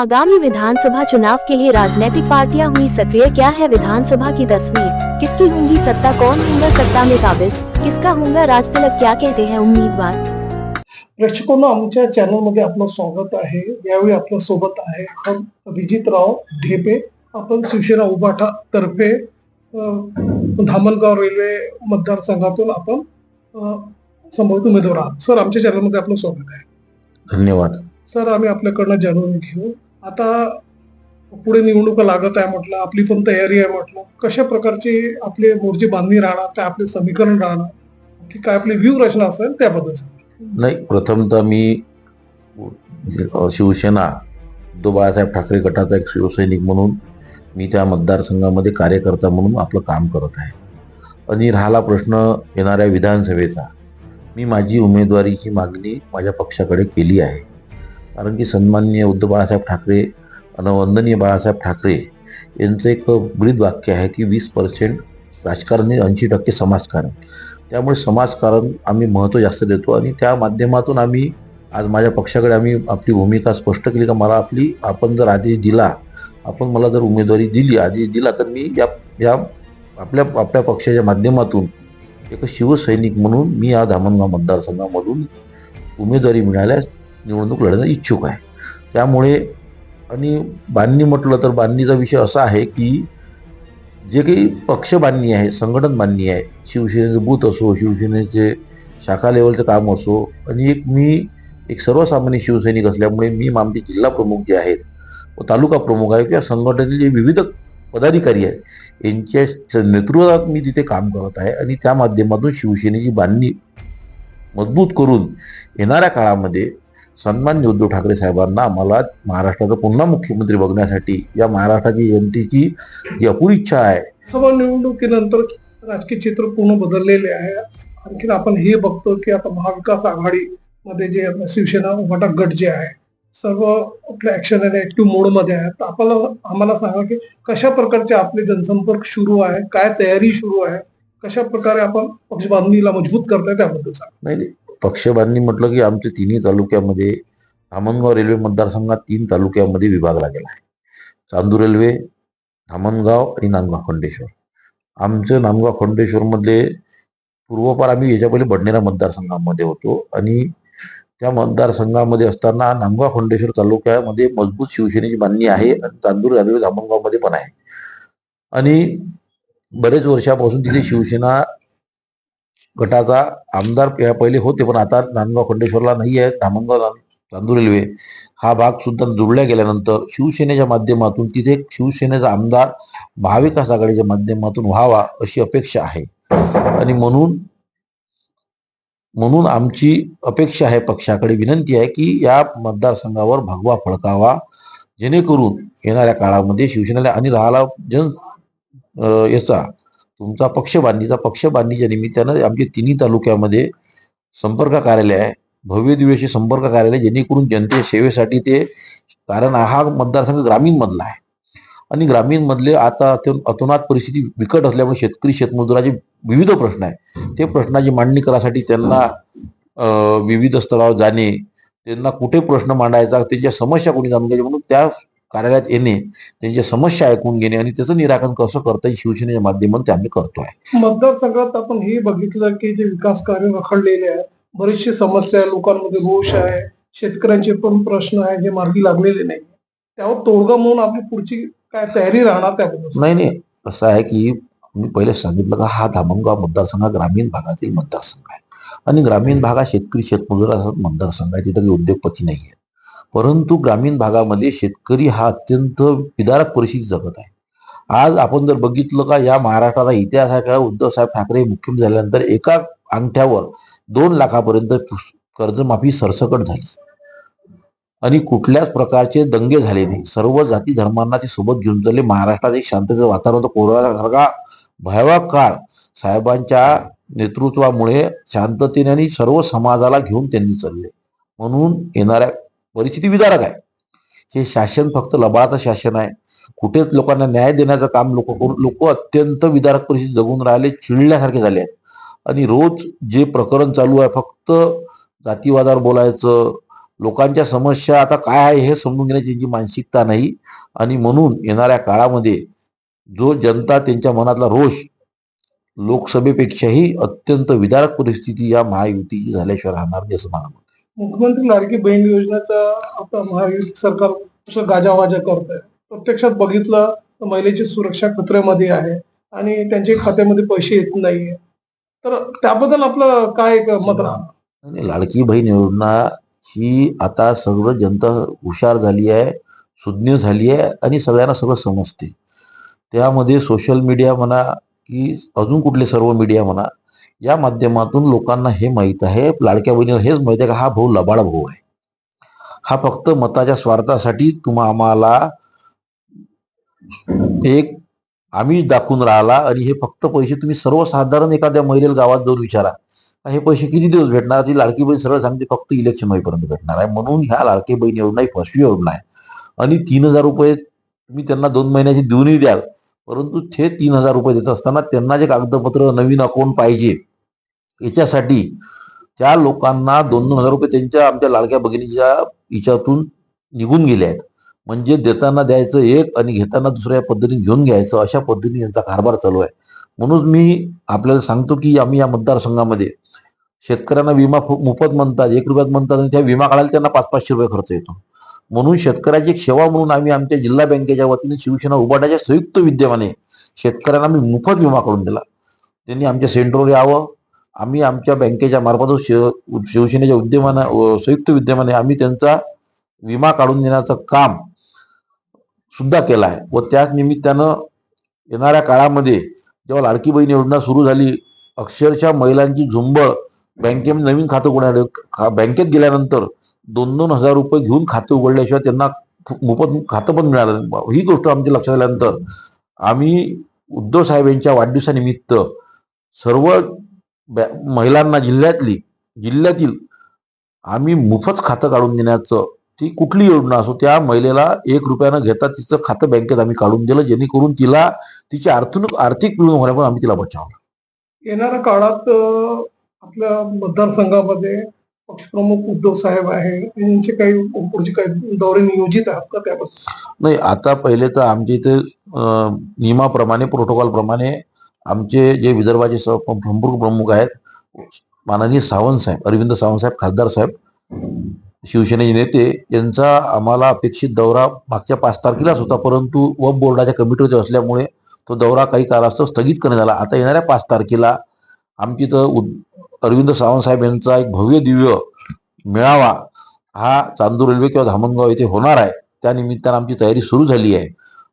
आगामी विधानसभा चुनाव के लिए राजनीतिक पार्टियाँ हुई सक्रिय क्या है विधानसभा की तस्वीर? किसकी होंगी सत्ता? कौन होगा सत्ता में काबिज? किसका होगा राज तिलक? क्या कहते हैं उम्मीदवार? प्रेक्षकांना आमच्या चॅनलमध्ये आपलं स्वागत आहे. यावेळी आपल्या सोबत आहे आपण अभिजितराव ढेपे आपण शिवसेना उभाटा तर्फे धामणगाव रेल्वे मतदारसंघातून आपण संभावित उमेदवार आहात. सर आमच्या चॅनलमध्ये आपलं स्वागत आहे. धन्यवाद. सर आम्ही आपल्याकडनं जाणून घेऊ. आता पुढे निवडणुका लागत आहे म्हटलं आपली पण तयारी आहे म्हटलं कशा प्रकारची आपली मोर्ची बांधणी राहणार काय आपले समीकरण राहणार की काय आपली व्ह्यू रचना असेल त्याबद्दल नाही प्रथमतः मी शिवसेना उद्धव बाळासाहेब ठाकरे गटाचा एक शिवसैनिक म्हणून मी त्या मतदारसंघामध्ये कार्यकर्ता म्हणून आपलं काम करत आहे. आणि राहिला प्रश्न येणाऱ्या विधानसभेचा. मी माझी उमेदवारीची मागणी माझ्या पक्षाकडे केली आहे. कारण की सन्माननीय उद्धव बाळासाहेब ठाकरे आणि वंदनीय बाळासाहेब ठाकरे यांचं एक ब्रीद वाक्य आहे की वीस पर्सेंट राजकारण ऐंशी टक्के समाजकारण. त्यामुळे समाजकारण आम्ही महत्त्व जास्त देतो आणि त्या माध्यमातून आम्ही आज माझ्या पक्षाकडे आम्ही आपली भूमिका स्पष्ट केली का मला आपली आपण जर आदेश दिला आपण मला जर उमेदवारी दिली आदेश दिला तर मी या या आपल्या आपल्या पक्षाच्या माध्यमातून एक शिवसैनिक म्हणून मी या धामणगाव मतदारसंघामधून उमेदवारी मिळाल्यास निवडणूक लढण्यास इच्छुक आहे. त्यामुळे आणि बांधणी म्हटलं तर बांधणीचा विषय असा आहे की जे काही पक्ष बांधणी आहे संघटन बांधणी आहे शिवसेनेचं बूथ असो शिवसेनेचे शाखा लेवलचं काम असो आणि एक मी एक सर्वसामान्य शिवसैनिक असल्यामुळे मी आमचे जिल्हा प्रमुख जे आहेत व तालुका प्रमुख आहे किंवा संघटनेचे जे विविध पदाधिकारी आहेत यांच्या नेतृत्वात मी तिथे काम करत आहे आणि त्या माध्यमातून शिवसेनेची बांधणी मजबूत करून येणाऱ्या काळामध्ये सन्मान्य उद्धव ठाकरे साहेबांना आम्हाला महाराष्ट्राचा पुन्हा मुख्यमंत्री बघण्यासाठी या महाराष्ट्राची जनतेची जी अपुरी इच्छा आहे. सभा निवडणुकीनंतर राजकीय चित्र पूर्ण बदललेले आहे. आणखीन आपण हे बघतो की आता महाविकास आघाडी मध्ये जे शिवसेना उभाटा गट जे आहे सर्व आपल्या ऍक्शन आणि ऍक्टिव्ह मोडमध्ये आहे तर आपल्याला आम्हाला सांगा की कशा प्रकारचे आपले जनसंपर्क सुरू आहे काय तयारी सुरू आहे कशा प्रकारे आपण पक्ष बांधणीला मजबूत करताय त्याबद्दल सांगा. नाही. नाही पक्षबांधणी म्हटलं की आमच्या तिन्ही तालुक्यामध्ये धामणगाव रेल्वे मतदारसंघात तीन तालुक्यामध्ये विभागला गेला आहे. चांदूर रेल्वे धामणगाव आणि नांदगाव खंडेश्वर. आमचं नांदगाव खंडेश्वरमधले पूर्वपार आम्ही याच्या पहिले बडनेरा मतदारसंघामध्ये होतो आणि त्या मतदारसंघामध्ये असताना नांदगाव खंडेश्वर तालुक्यामध्ये मजबूत शिवसेनेची बांधणी आहे आणि चांदूर रेल्वे धामणगावमध्ये पण आहे. आणि बरेच वर्षापासून तिथे शिवसेना गटाचा आमदार या पहिले होते पण आता नांदगाव खंडेश्वरला नाही आहे धामणगाव चांदूर रेल्वे. हा भाग सुद्धा जुळल्या गेल्यानंतर शिवसेनेच्या माध्यमातून तिथे शिवसेनेचा आमदार महाविकास आघाडीच्या माध्यमातून व्हावा अशी अपेक्षा आहे. आणि म्हणून म्हणून आमची अपेक्षा आहे पक्षाकडे विनंती आहे की या मतदारसंघावर भगवा फडकावा जेणेकरून येणाऱ्या काळामध्ये शिवसेनेला आणि राहिला जन याचा तुमचा पक्ष बांधणीचा पक्ष बांधणीच्या निमित्तानं आमच्या तिन्ही तालुक्यामध्ये संपर्क कार्यालय आहे. भव्य दिव्याशी संपर्क कार्यालय जेणेकरून जनते सेवेसाठी ते कारण हा मतदारसंघ ग्रामीण मधला आहे. आणि ग्रामीण मधले आता अत्यंत अतोनात परिस्थिती बिकट असल्यामुळे शेतकरी शेतमजुराचे विविध प्रश्न आहे ते प्रश्नाची मांडणी करासाठी त्यांना विविध स्तरावर जाणे त्यांना कुठे प्रश्न मांडायचा त्यांच्या समस्या कोणी जाणून घ्यायची म्हणून त्या कार्यालयात येणे त्यांच्या समस्या ऐकून घेणे आणि त्याचं निराकरण कसं करता येईल शिवसेनेच्या माध्यमातून ते आम्ही करतोय. मतदारसंघात आपण हे बघितलं की जे विकास कार्य रखडलेले आहे बरीचशी समस्या आहे लोकांमध्ये रोष आहे शेतकऱ्यांचे पण प्रश्न आहे जे मार्गी लागलेले नाही. त्यावर तोडगा म्हणून आपली पुढची काय तयारी राहणार त्याबद्दल नाही नाही. असं आहे की मी पहिले सांगितलं का हा धामणगाव मतदारसंघ ग्रामीण भागातील मतदारसंघ आहे. आणि ग्रामीण भागात शेतकरी शेतमजुराचा मतदारसंघ आहे तिथे काही उद्योगपती नाही आहेत परंतु ग्रामीण भागामध्ये शेतकरी हा अत्यंत विदारक परिस्थिती जगत आहे. आज आपण जर बघितलं का या महाराष्ट्राचा इतिहास आहे का उद्धव साहेब ठाकरे मुख्यमंत्री झाल्यानंतर एका अंगठ्यावर दोन लाखापर्यंत कर्जमाफी सरसकट झाली. आणि कुठल्याच प्रकारचे दंगे झाले नाही. सर्व जाती धर्मांना ते सोबत घेऊन चालले. महाराष्ट्रात एक शांततेचं वातावरण होतं. कोरोनासारखा भयावह काळ साहेबांच्या नेतृत्वामुळे शांततेने आणि सर्व समाजाला घेऊन त्यांनी चालले. म्हणून येणाऱ्या परिस्थिती विदारक आहे. हे शासन फक्त लबाळाचं शासन आहे. कुठेच लोकांना न्याय देण्याचं काम लोक करून लोक अत्यंत विदारक परिस्थिती जगून राहिले चिडल्यासारखे झाले आहेत. आणि रोज जे प्रकरण चालू आहे फक्त जातीवादावर बोलायचं लोकांच्या समस्या आता काय आहे हे समजून घेण्याची त्यांची मानसिकता नाही. आणि म्हणून येणाऱ्या काळामध्ये जो जनता त्यांच्या मनातला रोष लोकसभेपेक्षाही अत्यंत विदारक परिस्थिती या महायुतीची झाल्याशिवाय राहणार नाही असं मला मुख्यमंत्री लाडकी बहीण योजनेचा आता महायुती सरकार गाजावाजा करत आहे प्रत्यक्षात बघितलं तर महिलेची सुरक्षा खतऱ्यामध्ये आहे आणि त्यांच्या खात्यामध्ये पैसे येत नाहीये. तर त्याबद्दल आपलं काय मत राहणार? आणि लाडकी बहीण योजना ही आता सगळं जनता हुशार झाली आहे सुज्ञ झाली आहे आणि सगळ्यांना सगळं समजते. त्यामध्ये सोशल मीडिया म्हणा की अजून कुठले सर्व मीडिया म्हणा या माध्यमातून लोकांना हे माहीत आहे लाडक्या बहिणीला हेच माहीत आहे का हा भाऊ लबाड भाऊ आहे. हा फक्त मताच्या स्वार्थासाठी तुम्हा आम्हाला एक आम्ही दाखवून राहिला आणि हे फक्त पैसे तुम्ही सर्वसाधारण एखाद्या महिलेला गावात जाऊन विचारा. हे पैसे किती दिवस भेटणार? ती लाडकी बहीण सरळ सांगते फक्त इलेक्शन होईपर्यंत भेटणार आहे. म्हणून ह्या लाडकी बहीण एवढं नाही फसवी एवढं आहे आणि तीन हजार रुपये तुम्ही त्यांना दोन महिन्याची देऊनही द्याल. परंतु ते तीन हजार रुपये देत असताना त्यांना जे कागदपत्र नवीन अकाउंट पाहिजे याच्यासाठी त्या लोकांना दोन दोन हजार रुपये त्यांच्या आमच्या लाडक्या भगिनीच्या हिच्यातून निघून गेले आहेत. म्हणजे देताना द्यायचं एक आणि घेताना दुसऱ्या पद्धतीने घेऊन घ्यायचं अशा पद्धतीने यांचा कारभार चालू आहे. म्हणून मी आपल्याला सांगतो की आम्ही या मतदारसंघामध्ये शेतकऱ्यांना विमा मोफत म्हणतात एक रुपयात म्हणतात आणि त्या विमा काढायला त्यांना पाच पाचशे रुपये खर्च येतो. म्हणून शेतकऱ्याची सेवा म्हणून आम्ही आमच्या जिल्हा बँकेच्या वतीने शिवसेना उभाटाच्या संयुक्त विद्यमाने शेतकऱ्यांना आम्ही मोफत विमा काढून दिला. त्यांनी आमच्या सेंटरवर यावं आम्ही आमच्या बँकेच्या मार्फत शिव शिवसेनेच्या उद्यमाना संयुक्त विद्यमाने आम्ही त्यांचा विमा काढून देण्याचं काम सुद्धा केलं आहे. व त्याच निमित्तानं येणाऱ्या काळामध्ये जेव्हा लाडकी बहीण योजना सुरू झाली अक्षरशः महिलांची झुंबळ बँकेमध्ये नवीन खातं उघडण्यात बँकेत गेल्यानंतर दोन दोन हजार रुपये घेऊन खाते उघडल्याशिवाय त्यांना मोफत खातं पण मिळालं ही गोष्ट आमच्या लक्षात आल्यानंतर आम्ही उद्धव साहेब यांच्या वाढदिवसानिमित्त सर्व महिलांना जिल्ह्यातली जिल्ह्यातील आम्ही मोफत खातं काढून देण्याचं ती कुठली योजना असो त्या महिलेला एक रुपयानं घेता तिचं खातं बँकेत आम्ही काढून दिलं जेणेकरून तिला तिची आर्थिक आर्थिक पिळवणूक होण्यापासून आम्ही तिला बचावलं. येणाऱ्या काळात आपल्या मतदारसंघामध्ये पक्षप्रमुख उद्धव साहेब आहे यांचे काही पुढचे काही दौरे नियोजित आहेत का त्याबद्दल? नाही आता पहिले तर आमच्या इथे नियमाप्रमाणे प्रोटोकॉल प्रमाणे आमचे जे विदर्भाचे स- संपूर्ण प्रमुख आहेत माननीय सावंत साहेब अरविंद सावंत साहेब खासदार साहेब शिवसेनेचे नेते यांचा आम्हाला अपेक्षित दौरा मागच्या पाच तारखेलाच होता परंतु वब बोर्डाच्या कमिटीमध्ये असल्यामुळे तो दौरा काही कालास्तव स्थगित करण्यात आला. आता येणाऱ्या पाच तारखेला आमची इथं उद- अरविंद सावंत साहेब यांचा एक भव्य दिव्य मेळावा हा चांदूर रेल्वे किंवा धामणगाव येथे होणार आहे. त्या निमित्तानं आमची तयारी सुरू झाली आहे.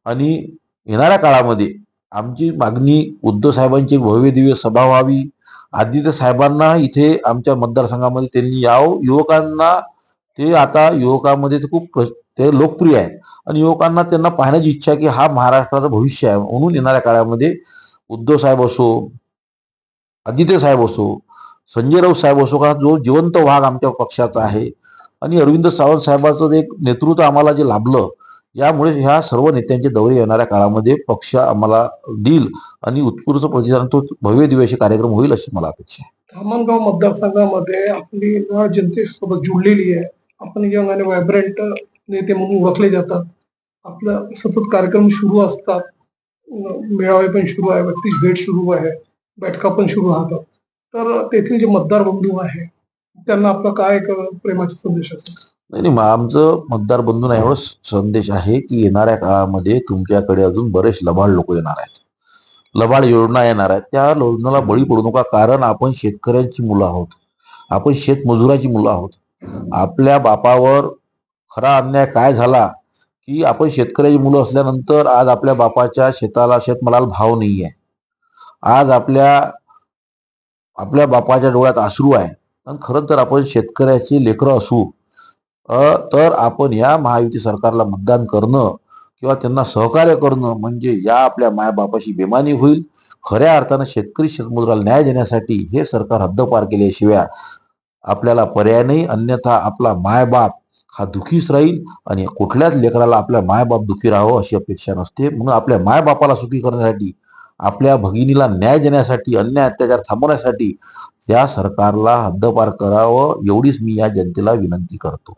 आणि येणाऱ्या काळामध्ये आमची मागणी उद्धव साहेबांची भव्य दिव्य सभा व्हावी. आदित्य साहेबांना इथे आमच्या मतदारसंघामध्ये त्यांनी यावं. युवकांना ते आता युवकांमध्ये ते खूप प्र- ते लोकप्रिय आहे आणि युवकांना त्यांना पाहण्याची इच्छा आहे की हा महाराष्ट्राचं भविष्य आहे. म्हणून येणाऱ्या काळामध्ये उद्धव साहेब असो आदित्य साहेब असो संजय राऊत साहेब असो का जो जिवंत वाघ आमच्या पक्षाचा आहे. आणि अरविंद सावंत साहेबांचं एक नेतृत्व आम्हाला जे लाभलं यामुळे ह्या सर्व नेत्यांचे दौरे येणाऱ्या काळामध्ये पक्ष आम्हाला देईल आणि उत्स्फूर्त प्रतिसाद तो भव्य दिव्य कार्यक्रम होईल अशी मला अपेक्षा आहे. धामणगाव मतदारसंघामध्ये आपली जनतेसोबत जुळलेली आहे. आपण यंग आणि व्हायब्रंट नेते म्हणून ओळखले जातात. आपलं सतत कार्यक्रम सुरू असतात. मेळावे पण सुरू आहे व्यक्ती भेट सुरू आहे बैठका पण सुरू राहतात. तर तेथील जे मतदार बंधू आहे त्यांना आपला काय प्रेमाचा संदेश असेल? नाही नाही, मग आमचं मतदार बंधूंना एवढं संदेश आहे की येणाऱ्या काळामध्ये तुमच्याकडे अजून बरेच लबाड लोक येणार आहेत. लबाड योजना येणार आहेत. त्या योजनेला बळी पडू नका कारण आपण शेतकऱ्यांची मुलं आहोत. आपण शेतमजुराची मुलं आहोत. आपल्या बापावर खरा अन्याय काय झाला की आपण शेतकऱ्याची मुलं असल्यानंतर आज आपल्या बापाच्या शेताला शेतमालाला भाव नाही आहे आज आपल्या आपल्या बापाच्या डोळ्यात आश्रू आहे. आणि खरं तर आपण शेतकऱ्याची लेकरं असू तर आपण या महायुती सरकारला मतदान करणं किंवा त्यांना सहकार्य करणं म्हणजे या आपल्या मायबापाशी बेमानी होईल. खऱ्या अर्थानं शेतकरी शेतमजुराला न्याय देण्यासाठी हे सरकार हद्दपार केल्याशिवाय आपल्याला पर्याय नाही. अन्यथा आपला मायबाप हा दुखीच राहील आणि कुठल्याच लेकराला आपल्या मायबाप दुखी राहावं अशी अपेक्षा नसते. म्हणून आपल्या मायबापाला सुखी करण्यासाठी आपल्या भगिनीला न्याय देण्यासाठी अन्याय अत्याचार थांबवण्यासाठी या सरकारला हद्दपार करावं एवढीच मी या जनतेला विनंती करतो.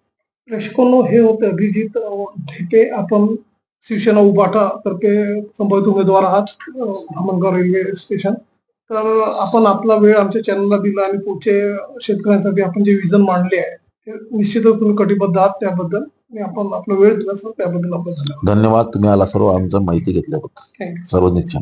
प्रेक्षकांनो हे होते? अभिजित ढेपे आपण शिवसेना उबाटा तर्फे संभावित उमेदवार आहात धामणगाव रेल्वे स्टेशन. तर आपण आपला वेळ आमच्या चॅनलला दिला आणि पुढचे शेतकऱ्यांसाठी आपण जे विजन मांडले आहे ते निश्चितच तुम्ही कटिबद्ध आहात त्याबद्दल. आणि आपण आपला वेळ दिला सर त्याबद्दल आपण धन्यवाद. तुम्ही आला सर्व आमचं माहिती घेतल्याबद्दल. सर्व निश्चय